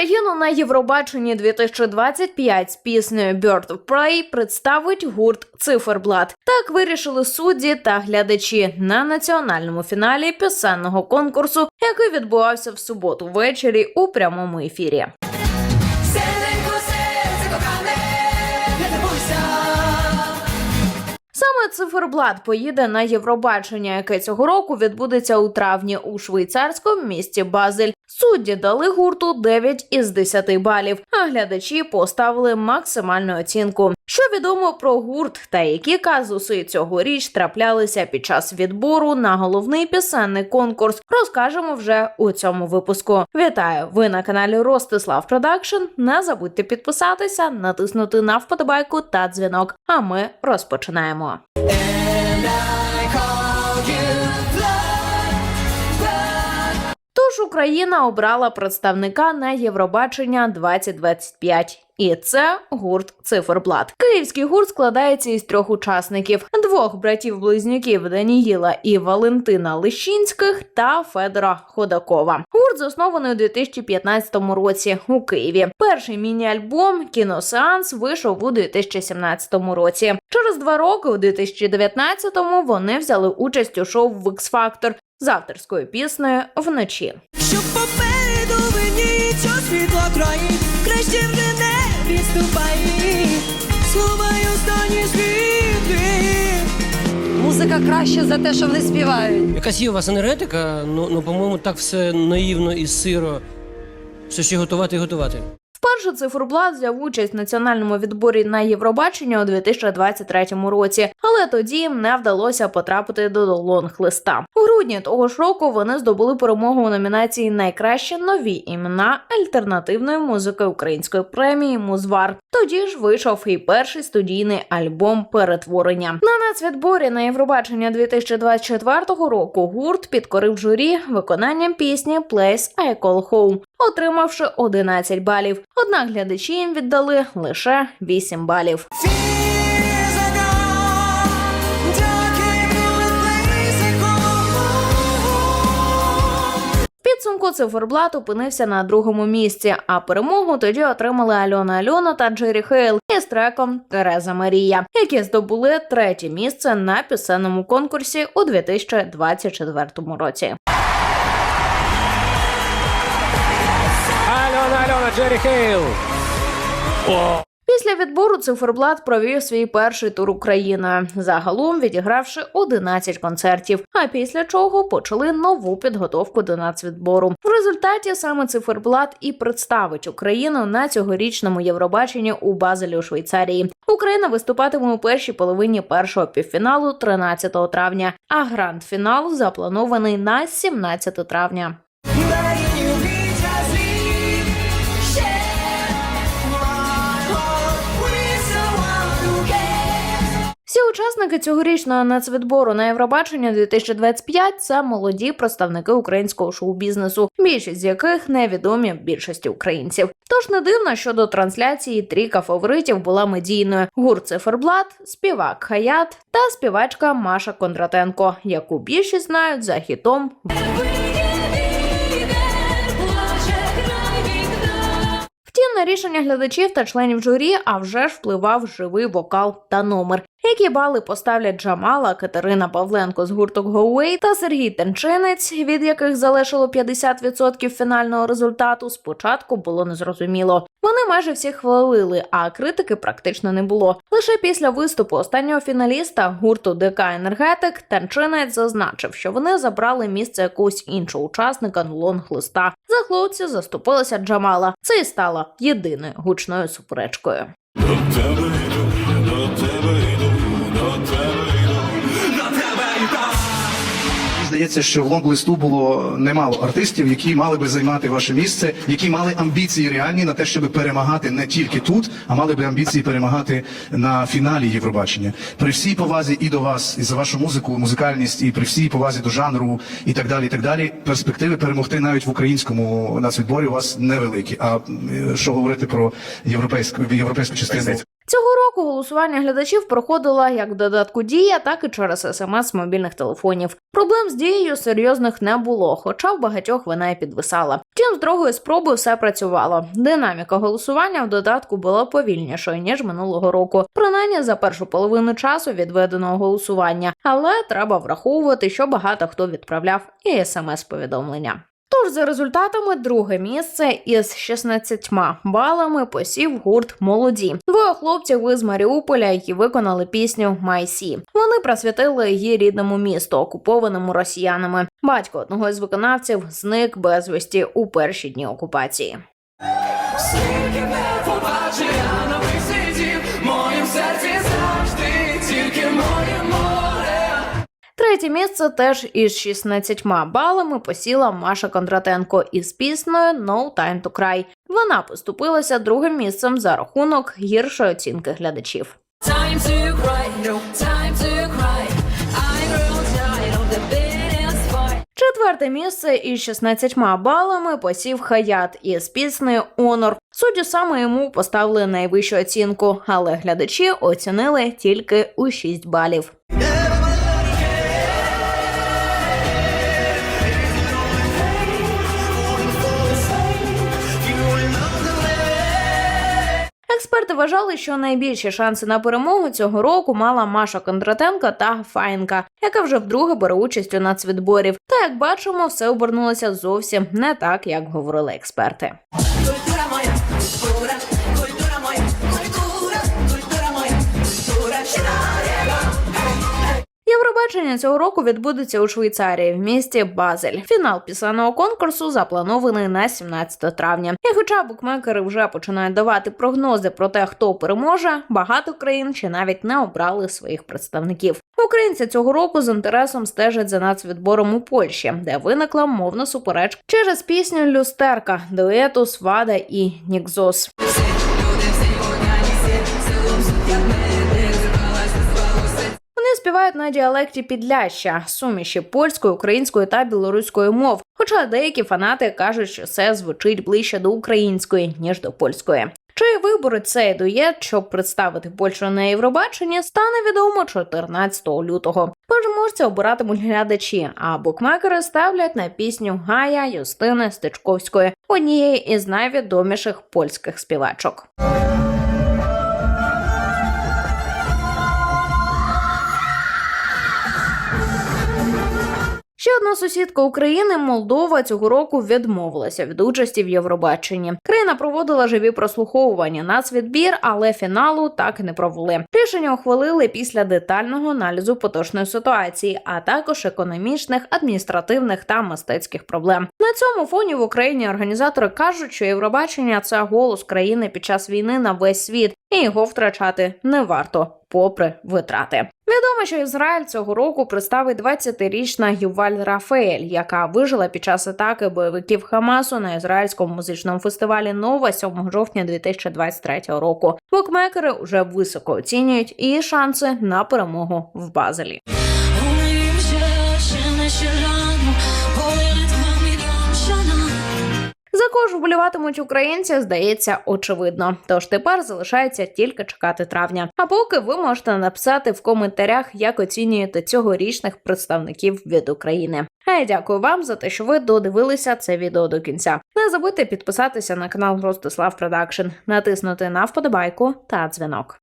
Україну на Євробаченні 2025 з піснею Bird of Prey представить гурт Циферблат. Так вирішили судді та глядачі на національному фіналі пісенного конкурсу, який відбувався в суботу ввечері у прямому ефірі. Саме циферблат поїде на Євробачення, яке цього року відбудеться у травні у швейцарському місті Базель. Судді дали гурту 9 із 10 балів, а глядачі поставили максимальну оцінку. Що відомо про гурт та які казуси цьогоріч траплялися під час відбору на головний пісенний конкурс, розкажемо вже у цьому випуску. Вітаю! Ви на каналі Ростислав Продакшн. Не забудьте підписатися, натиснути на вподобайку та дзвінок. А ми розпочинаємо. And I call you Тож Україна обрала представника на Євробачення 2025. І це гурт Циферблат. Київський гурт складається із трьох учасників: двох братів-близнюків Даніїла і Валентина Лищинських та Федора Ходакова. Гурт заснований у 2015 році у Києві. Перший міні-альбом Кіносеанс вийшов у 2017 році. Через два роки, у 2019-му, вони взяли участь у шоу в X Factor з авторською піснею вночі. Щоб попереду виніться світло країн, краще вже не відступай. Слухай останні світи. Музика краще за те, що вони співають. Якась є у вас енергетика, ну, ну по-моєму, так все наївно і сиро. Все ще готувати і готувати. Вперше циферблат взяв участь в національному відборі на Євробачення у 2023 році, але тоді їм не вдалося потрапити до лонг-листа. У грудні того ж року вони здобули перемогу у номінації Найкраще нові імена альтернативної музики української премії Музвар. Тоді ж вийшов і перший студійний альбом Перетворення. На нацвідборі на Євробачення 2024 року гурт підкорив журі виконанням пісні Place I Call Home, отримавши 11 балів. Однак глядачі їм віддали лише 8 балів. Підсумку циферблат опинився на другому місці, а перемогу тоді отримали Альона Альона та Джері Хейл із треком Тереза Марія, які здобули третє місце на пісенному конкурсі у 2024 році. Альона, Альона, Джері Хейл! Після відбору циферблат провів свій перший тур Україною, загалом відігравши 11 концертів. А після чого почали нову підготовку до нацвідбору. В результаті саме циферблат і представить Україну на цьогорічному Євробаченні у Базелі у Швейцарії. Україна виступатиме у першій половині першого півфіналу 13 травня, а гранд-фінал запланований на 17 травня. Всі учасники цьогорічного нацвідбору на Євробачення 2025 – це молоді представники українського шоу-бізнесу, більшість з яких невідомі більшості українців. Тож не дивно, що до трансляції трійка фаворитів була медійною: гурт Циферблат, співак Хаят та співачка Маша Кондратенко, яку більшість знають за хітом на рішення глядачів та членів журі а вже ж впливав живий вокал та номер. Які бали поставлять Джамала, Катерина Павленко з Go Away та Сергій Тенчинець, від яких залишило 50% фінального результату, спочатку було незрозуміло. Вони майже всі хвалили, а критики практично не було. Лише після виступу останнього фіналіста гурту ДК Енергетик Тенчинець зазначив, що вони забрали місце якогось іншого учасника лонг-листа. За хлопців заступилася Джамала. Це і стало єдиною гучною суперечкою. Здається, що в лонг-листу було немало артистів, які мали би займати ваше місце, які мали амбіції реальні на те, щоб перемагати не тільки тут, а мали би амбіції перемагати на фіналі Євробачення. При всій повазі і до вас, і за вашу музику, музикальність, і при всій повазі до жанру, і так далі. І так далі. Перспективи перемогти навіть в українському нацвідборі у вас невеликі. А е, що говорити про європейську європейську частину? Цього року голосування глядачів проходило як в додатку Дія, так і через смс мобільних телефонів. Проблем з дією серйозних не було, хоча в багатьох вона і підвисала. Втім, з другої спроби все працювало. Динаміка голосування в додатку була повільнішою ніж минулого року, принаймні за першу половину часу відведеного голосування. Але треба враховувати, що багато хто відправляв і смс-повідомлення. Тож за результатами друге місце із 16 балами посів гурт молоді. Двоє хлопців із Маріуполя, які виконали пісню «My Sea». Вони присвятили її рідному місту, окупованому росіянами. Батько одного із виконавців зник безвісті у перші дні окупації. Третє місце теж із 16 балами посіла Маша Кондратенко із піснею «No Time to Cry». Вона поступилася другим місцем за рахунок гіршої оцінки глядачів. Time to cry, no time to. Четверте місце із 16 балами посів Хаят із піснею Онор. Суддю саме йому поставили найвищу оцінку, але глядачі оцінили тільки у 6 балів. Експерти вважали, що найбільші шанси на перемогу цього року мала Маша Кондратенко та Файнка, яка вже вдруге бере участь у нацвідборів. Та як бачимо, все обернулося зовсім не так, як говорили експерти. Культура моя, культура Євробачення цього року відбудеться у Швейцарії в місті Базель. Фінал пісенного конкурсу запланований на 17 травня. І хоча букмекери вже починають давати прогнози про те, хто переможе, багато країн ще навіть не обрали своїх представників. Українці цього року з інтересом стежать за нацвідбором у Польщі, де виникла мовна суперечка через пісню Люстерка дуету Свада і Нікзос. Вони співають на діалекті підляща, суміші польської, української та білоруської мов. Хоча деякі фанати кажуть, що це звучить ближче до української ніж до польської. Чи виборить цей дуєт, щоб представити Польщу на Євробаченні, стане відомо 14 лютого. Переможця обиратимуть глядачі, а букмекери ставлять на пісню Гая Юстини Стечковської, однієї із найвідоміших польських співачок. Ще одна сусідка України, Молдова, цього року відмовилася від участі в Євробаченні. Країна проводила живі прослуховування нацвідбір, але фіналу так і не провели. Рішення ухвалили після детального аналізу поточної ситуації, а також економічних, адміністративних та мистецьких проблем. На цьому фоні в Україні організатори кажуть, що Євробачення це голос країни під час війни на весь світ, і його втрачати не варто, попри витрати. Відомо, що Ізраїль цього року представить 20-річна Юваль Рафаель, яка вижила під час атаки бойовиків Хамасу на ізраїльському музичному фестивалі Нова 7 жовтня 2023 року. Букмекери вже високо оцінюють її шанси на перемогу в Базелі. За кого ж вболіватимуть українці, здається, очевидно. Тож тепер залишається тільки чекати травня. А поки ви можете написати в коментарях, як оцінюєте цьогорічних представників від України. А я дякую вам за те, що ви додивилися це відео до кінця. Не забудьте підписатися на канал Ростислав Продакшн, натиснути на вподобайку та дзвінок.